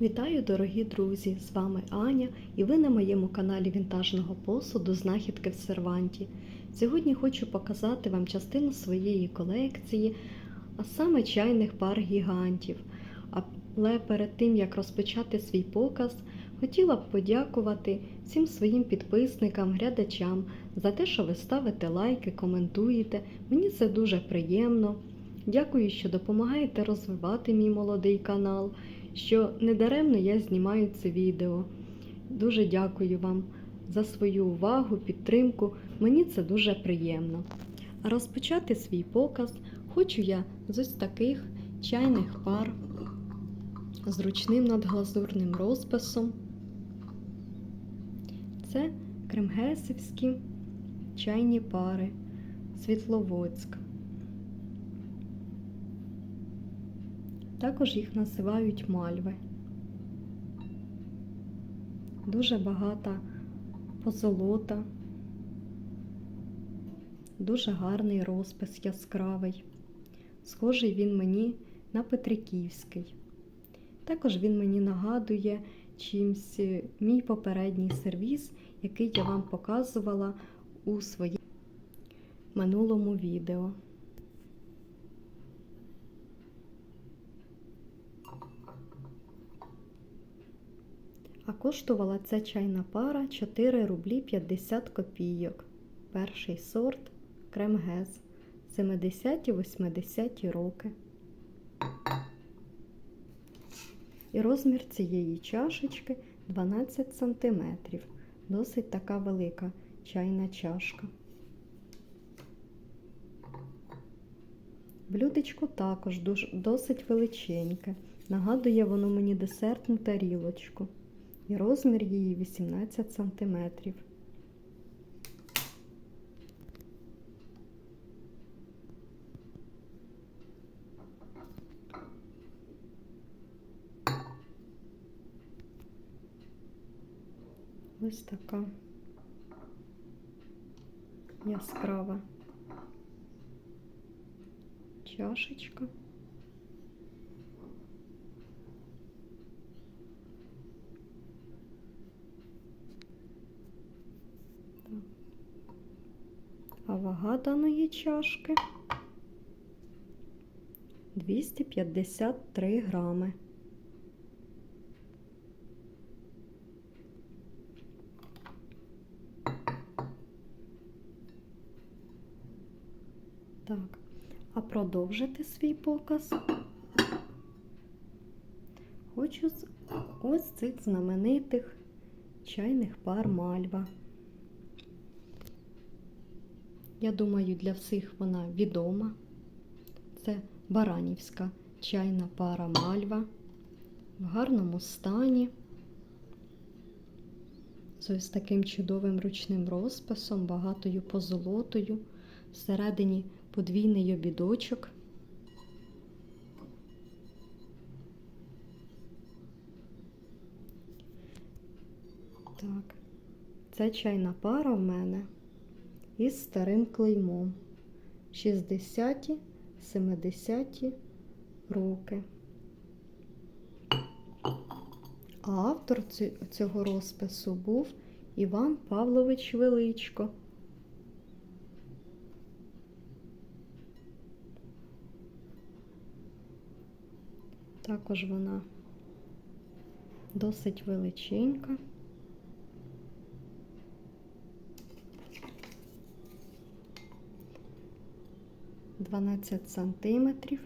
Вітаю, дорогі друзі! З вами Аня і ви на моєму каналі вінтажного посуду Знахідки в серванті. Сьогодні хочу показати вам частину своєї колекції, а саме чайних пар гігантів. Але перед тим як розпочати свій показ, хотіла б подякувати всім своїм підписникам, глядачам за те, що ви ставите лайки, коментуєте. Мені це дуже приємно. Дякую, що допомагаєте розвивати мій молодий канал що недаремно я знімаю це відео. Дуже дякую вам за свою увагу, підтримку. Мені це дуже приємно. Розпочати свій показ хочу я з ось таких чайних пар з ручним надглазурним розписом. Це кремгесівські чайні пари Світловодськ. Також їх називають мальви. Дуже багата позолота, дуже гарний розпис яскравий. Схожий він мені на Петриківський. Також він мені нагадує чимсь мій попередній сервіс, який я вам показувала у своєму минулому відео. А коштувала ця чайна пара 4 рублі 50 копійок. Перший сорт кремгез 70-80 роки. І розмір цієї чашечки 12 см. Досить така велика чайна чашка. Блюдечко також досить величеньке. Нагадує воно мені десертну тарілочку і розмір її 18 см. Ось така яскрава чашечка. А вага даної чашки 253 грами. Так, а продовжити свій показ хочу з ось цих знаменитих чайних пар мальва. Я думаю, для всіх вона відома. Це Баранівська чайна пара мальва в гарному стані. З ось таким чудовим ручним розписом, багатою позолотою, всередині подвійний обідочок. Так, це чайна пара в мене із старим клеймом 60-ті, 70-ті роки. А автор цього розпису був Іван Павлович Величко. Також вона досить величенька. 12 сантиметрів.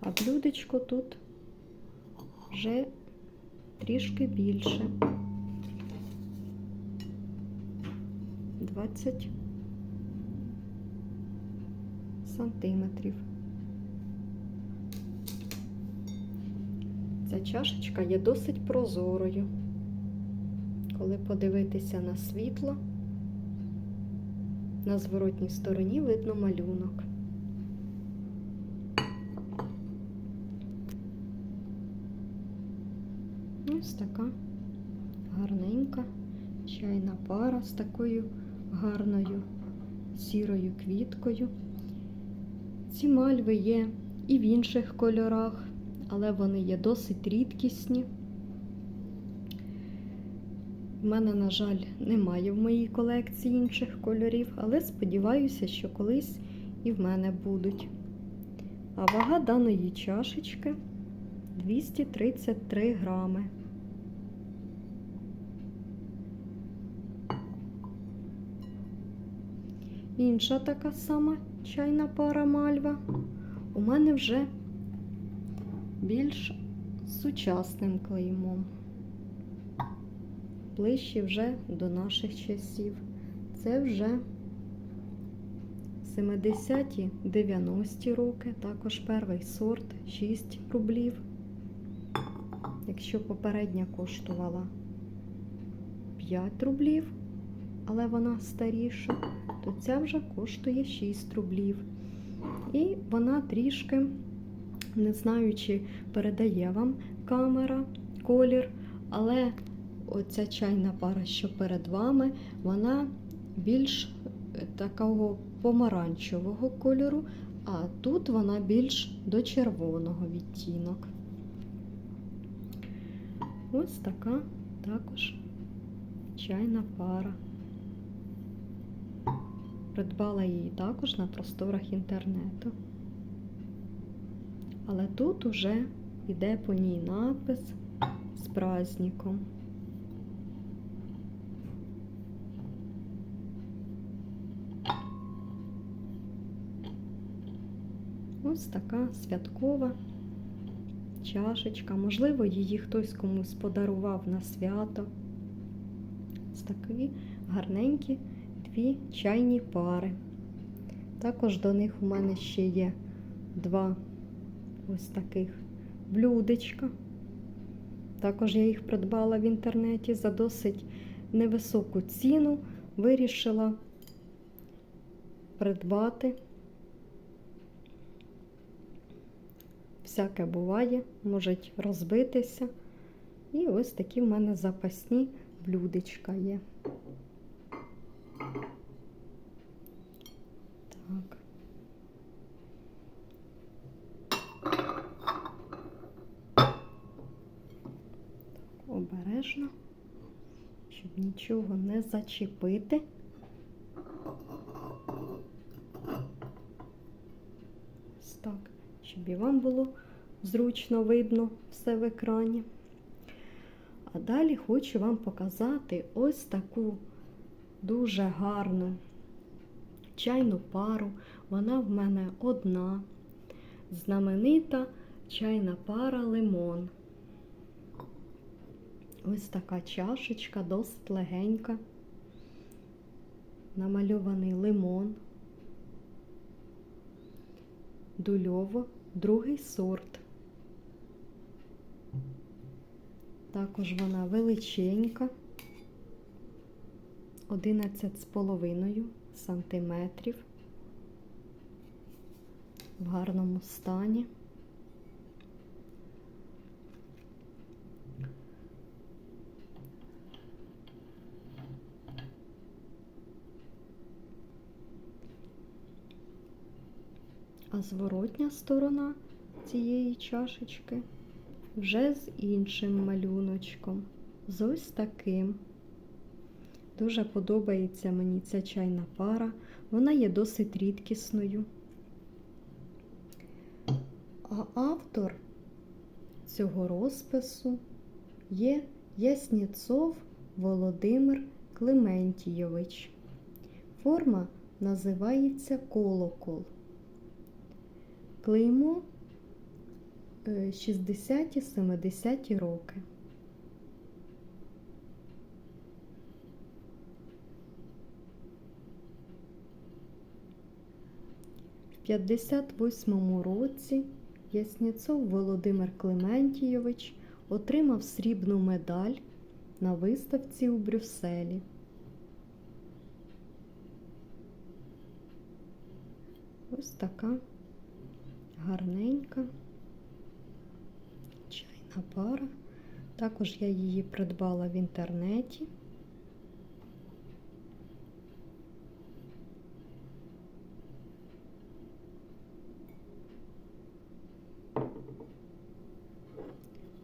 А блюдечко тут вже трішки більше. 20 сантиметрів. Ця чашечка є досить прозорою. Коли подивитися на світло, на зворотній стороні видно малюнок. Ось така гарненька чайна пара з такою гарною сірою квіткою. Ці мальви є і в інших кольорах, але вони є досить рідкісні. У мене, на жаль, немає в моїй колекції інших кольорів, але сподіваюся, що колись і в мене будуть. А вага даної чашечки 233 грами. Інша така сама чайна пара мальва. У мене вже більш сучасним клеймом. Ближче вже до наших часів. Це вже 70-ті, 90-ті роки, також перший сорт 6 рублів. Якщо попередня коштувала 5 рублів, але вона старіша, то ця вже коштує 6 рублів. І вона трішки, не знаю, чи передає вам камера колір, але оця чайна пара, що перед вами, вона більш такого помаранчевого кольору, а тут вона більш до червоного відтінок. Ось така також чайна пара. Придбала її також на просторах інтернету. Але тут уже йде по ній надпис з праздником. Ось така святкова чашечка. Можливо, її хтось комусь подарував на свято. Ось такі гарненькі дві чайні пари. Також до них у мене ще є два ось таких блюдечка. Також я їх придбала в інтернеті за досить невисоку ціну. Вирішила придбати. Всяке буває, можуть розбитися. І ось такі в мене запасні блюдечка є. Так. Обережно, щоб нічого не зачепити. Ось так, щоб і вам було зручно видно все в екрані. А далі хочу вам показати ось таку дуже гарну чайну пару. Вона в мене одна, знаменита чайна пара лимон. Ось така чашечка, досить легенька, намальований лимон, дульово, другий сорт. Також вона величенька, 11,5 сантиметрів, в гарному стані. А зворотня сторона цієї чашечки вже з іншим малюночком, з ось таким. Дуже подобається мені ця чайна пара, вона є досить рідкісною. А автор цього розпису є Ясніцов Володимир Клементійович. Форма називається колокол. Клеймо 60-70 роки. В 58-му році Ясніцов Володимир Клементійович отримав срібну медаль на виставці у Брюсселі. Ось така гарненька Класна пара. Також я її придбала в інтернеті.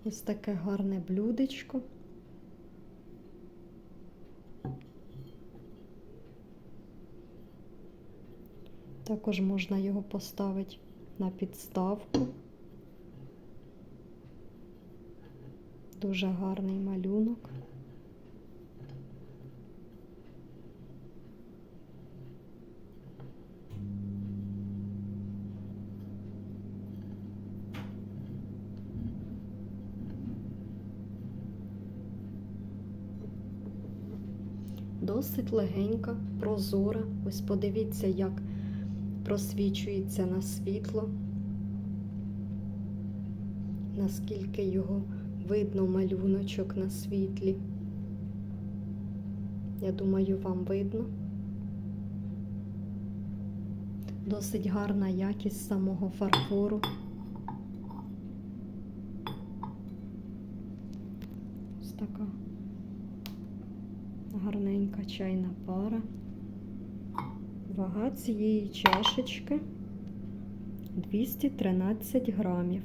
Ось таке гарне блюдечко. Також можна його поставити на підставку. Дуже гарний малюнок. Досить легенька, прозора. Ось подивіться, як просвічується на світло, наскільки його видно малюночок на світлі. Я думаю, вам видно. Досить гарна якість самого фарфору. Ось така гарненька чайна пара. Вага цієї чашечки 213 грамів.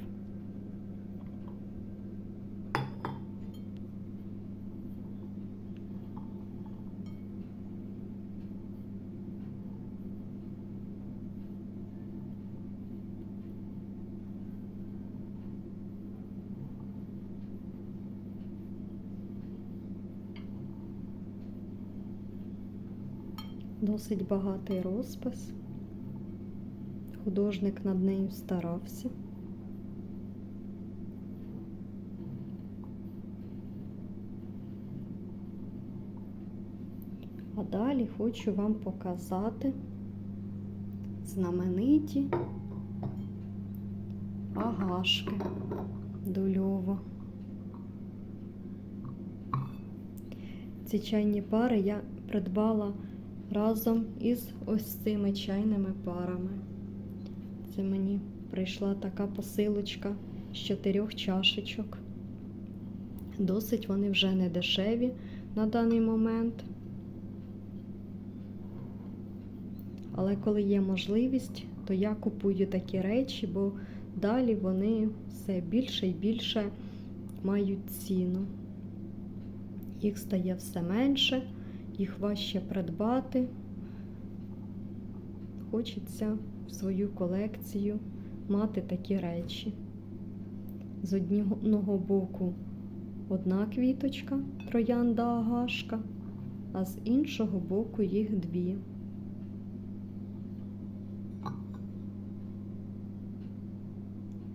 Досить багатий розпис. Художник над нею старався. А далі хочу вам показати знамениті агашки дольово. Ці чайні пари я придбала разом із ось цими чайними парами. Це мені прийшла така посилочка з чотирьох чашечок. Досить вони вже не дешеві на даний момент. Але коли є можливість, то я купую такі речі, бо далі вони все більше і більше мають ціну. Їх стає все менше їх важче придбати. Хочеться в свою колекцію мати такі речі. З одного боку одна квіточка, троянда агашка, а з іншого боку їх дві.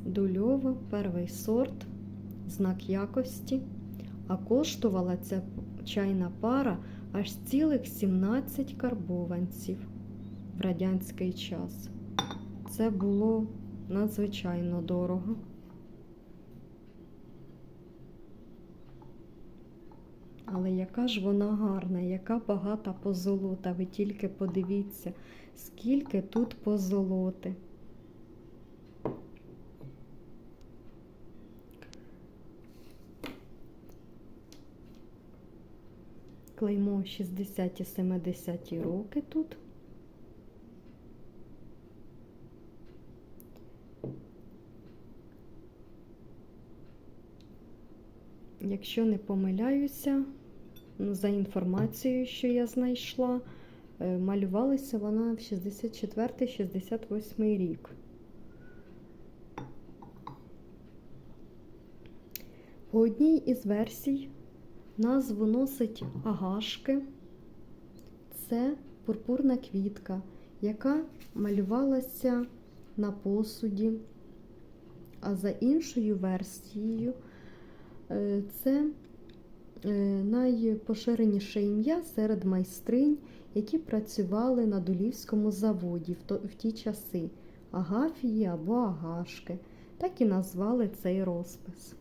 Дульова, перший сорт, знак якості, а коштувала ця чайна пара аж цілих 17 карбованців в радянський час. Це було надзвичайно дорого. Але яка ж вона гарна, яка багата позолота. Ви тільки подивіться, скільки тут позолоти. Клеймо 60-70 роки тут. Якщо не помиляюся, ну, за інформацією, що я знайшла, е, малювалася вона в 64-68 рік. По одній із версій Назву носить агашки. Це пурпурна квітка, яка малювалася на посуді. А за іншою версією, е, це е, найпоширеніше ім'я серед майстринь, які працювали на Долівському заводі в ті часи Агафії або Агашки. Так і назвали цей розпис.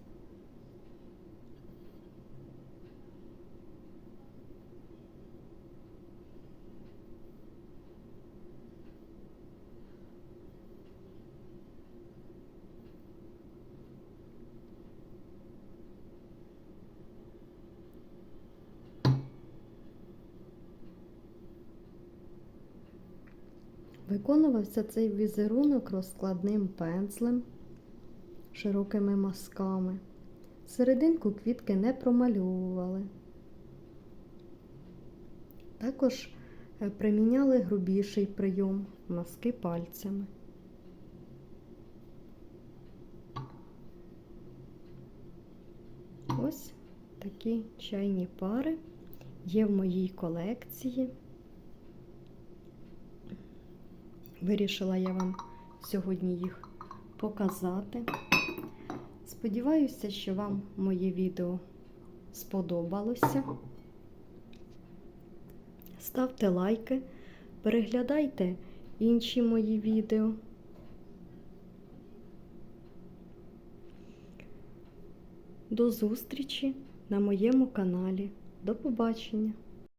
Виконувався цей візерунок розкладним пензлем, широкими мазками. Серединку квітки не промальовували. Також е, приміняли грубіший прийом маски пальцями. Ось такі чайні пари є в моїй колекції. Вирішила я вам сьогодні їх показати. Сподіваюся, що вам моє відео сподобалося. Ставте лайки, переглядайте інші мої відео. До зустрічі на моєму каналі. До побачення!